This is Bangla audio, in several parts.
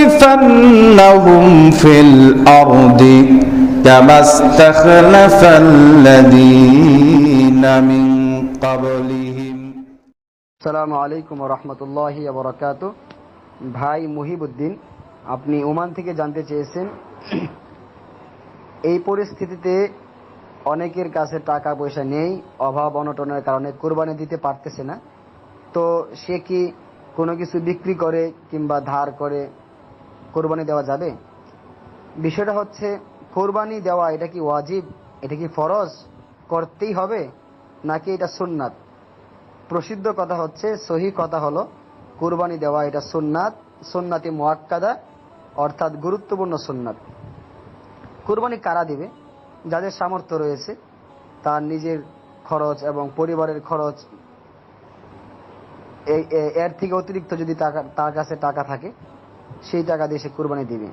ليستخلفنهم في الأرض كما استخلف الذين من قبلهم সালামু আলাইকুম রহমতুল্লাহ বরকাত ভাই মুহিবুদ্দিন আপনি ওমান থেকে জানতে চেয়েছেন এই পরিস্থিতিতে অনেকের কাছে টাকা পয়সা নেই অভাব অনটনের কারণে কোরবানি দিতে পারতেছে না তো সে কি কোনো কিছু বিক্রি করে কিংবা ধার করে কোরবানি দেওয়া যাবে? বিষয়টা হচ্ছে, কোরবানি দেওয়া এটা কি ওয়াজিব? এটা কি ফরজ? করতেই হবে? নাকি এটা সুন্নাত? প্রসিদ্ধ কথা হচ্ছে, সহি কথা হলো, কোরবানি দেওয়া এটা সুন্নাত, সুন্নাতি মোয়াক্কাদা, অর্থাৎ গুরুত্বপূর্ণ সুন্নাত। কোরবানি কারা দিবে? যাদের সামর্থ্য রয়েছে, তার নিজের খরচ এবং পরিবারের খরচ এই এর থেকে অতিরিক্ত যদি টাকা, তার কাছে টাকা থাকে, সেই টাকা দিয়ে সে কুরবানি দিবে।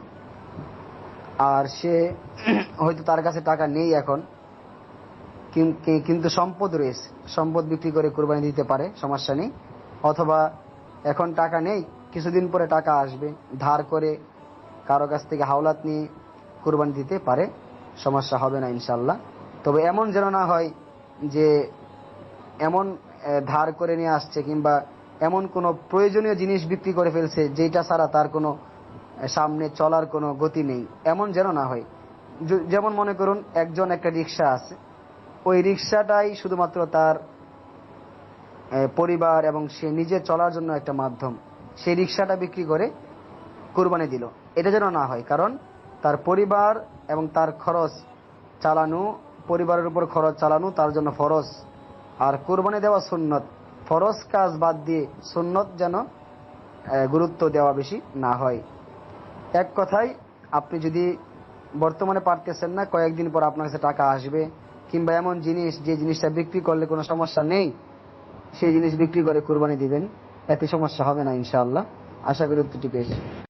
আর সে হয়তো তার কাছে টাকা নেই এখন কিন্তু সম্পদ রয়েছে। সম্পদ বিক্রি করে কোরবানি দিতে পারে, সমস্যা নেই। অথবা এখন টাকা নেই, কিছুদিন পরে টাকা আসবে, ধার করে কারও কাছ থেকে হাওলাত নিয়ে কোরবানি দিতে পারে, সমস্যা হবে না ইনশাল্লাহ তবে এমন যেন না হয় যে, এমন ধার করে নিয়ে আসছে কিংবা এমন কোনো প্রয়োজনীয় জিনিস বিক্রি করে ফেলছে যেটা ছাড়া তার কোনো সামনে চলার কোনো গতি নেই। এমন যেন না হয়। যেমন মনে করুন, একজন একটা রিক্সা আছে। ওই রিক্সাটাই শুধুমাত্র তার পরিবার এবং সে নিজে চলার জন্য একটা মাধ্যম। সেই রিক্সাটা বিক্রি করে কোরবানি দিল। এটা যেন না হয়, কারণ তার পরিবার এবং তার খরচ চালানো, পরিবারের উপর খরচ চালানো তার জন্য ফরজ। আর কোরবানি দেওয়া সুন্নত। ফরজ কাজ বাদ দিয়ে সুন্নত যেন গুরুত্ব দেওয়া বেশি না হয়। এক কথায়, আপনি যদি বর্তমানে পারতেছেন না, কয়েকদিন পর আপনার কাছে টাকা আসবে, কিংবা এমন জিনিস, যে জিনিসটা বিক্রি করলে কোনো সমস্যা নেই, সেই জিনিস বিক্রি করে কুরবানি দিবেন, এতে সমস্যা হবে না, ইনশাআল্লাহ। আশা করি উত্তরটি পেয়েছি।